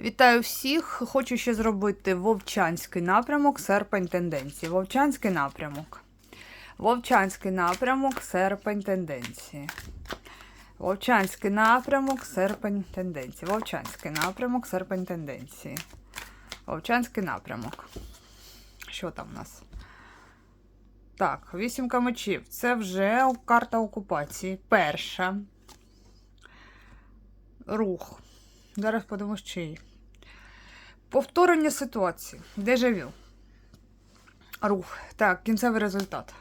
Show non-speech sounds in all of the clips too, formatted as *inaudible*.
Вітаю всіх! Хочу ще зробити Вовчанський напрямок, серпень тенденції. Вовчанський напрямок. Вовчанський напрямок, серпень тенденції. Вовчанський напрямок, серпень тенденції. Вовчанський напрямок, серпень тенденції. Вовчанський напрямок. Що там у нас? Так, вісімка мечів. Це вже карта окупації. Перша. Рух. Зараз подивимось, чий. Повторення ситуації. Дежавю. Рух. Так, кінцевий результат.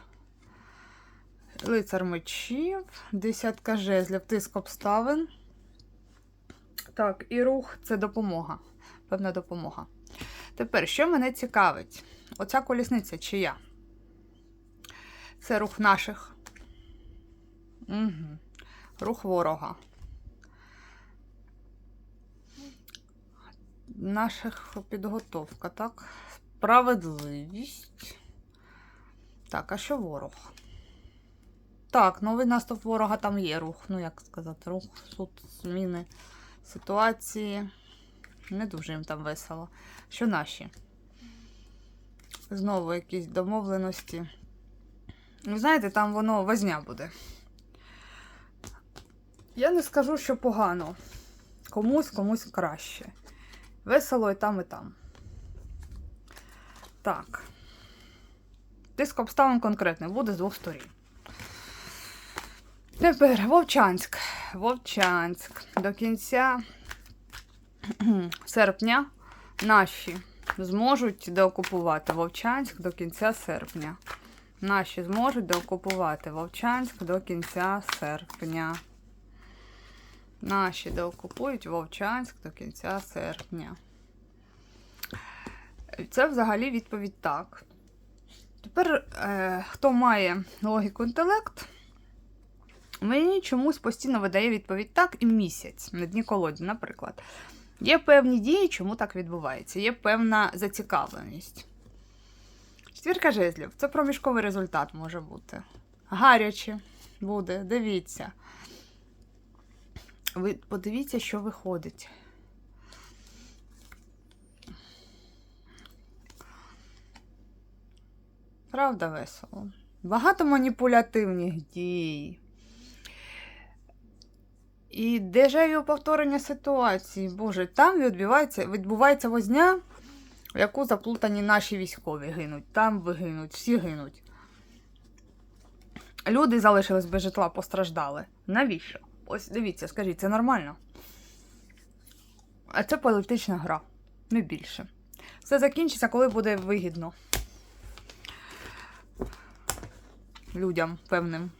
Лицар мечів, десятка жезлів, тиск обставин. Так, і рух це допомога. Певна допомога. Тепер, що мене цікавить? Оця колісниця чия? Це рух наших. Угу. Рух ворога. Наших підготовка, так? Справедливість. Так, а що ворог? Так, новий наступ ворога там є рух. Ну, як сказати, рух, суд, зміни ситуації. Не дуже їм там весело. Що наші? Знову якісь домовленості. Ну, знаєте, там воно возня буде. Я не скажу, що погано. Комусь, комусь краще. Весело і там, і там. Так. Тиск обставин конкретний буде з двох сторін. Тепер Вовчанськ. Вовчанськ. До кінця *clears throat* серпня наші зможуть деокупувати Вовчанськ до кінця серпня. Наші зможуть деокупувати Вовчанськ до кінця серпня. Наші деокупують Вовчанськ до кінця серпня. Це взагалі відповідь так. Тепер, е, хто має логіку інтелект, мені чомусь постійно видає відповідь так і місяць на дні колоді, наприклад. Є певні дії, чому так відбувається, є певна зацікавленість. Четвірка жезлів це проміжковий результат може бути. Гаряче буде, дивіться. Ви подивіться, що виходить. Правда, весело. Багато маніпулятивних дій. І дежавю повторення ситуації. Боже, там відбувається, відбувається возня, в яку заплутані наші військові гинуть. Там вигинуть, всі гинуть. Люди залишились без житла, постраждали. Навіщо? Ось дивіться, скажіть, це нормально? А це політична гра, не більше. Все закінчиться, коли буде вигідно людям певним.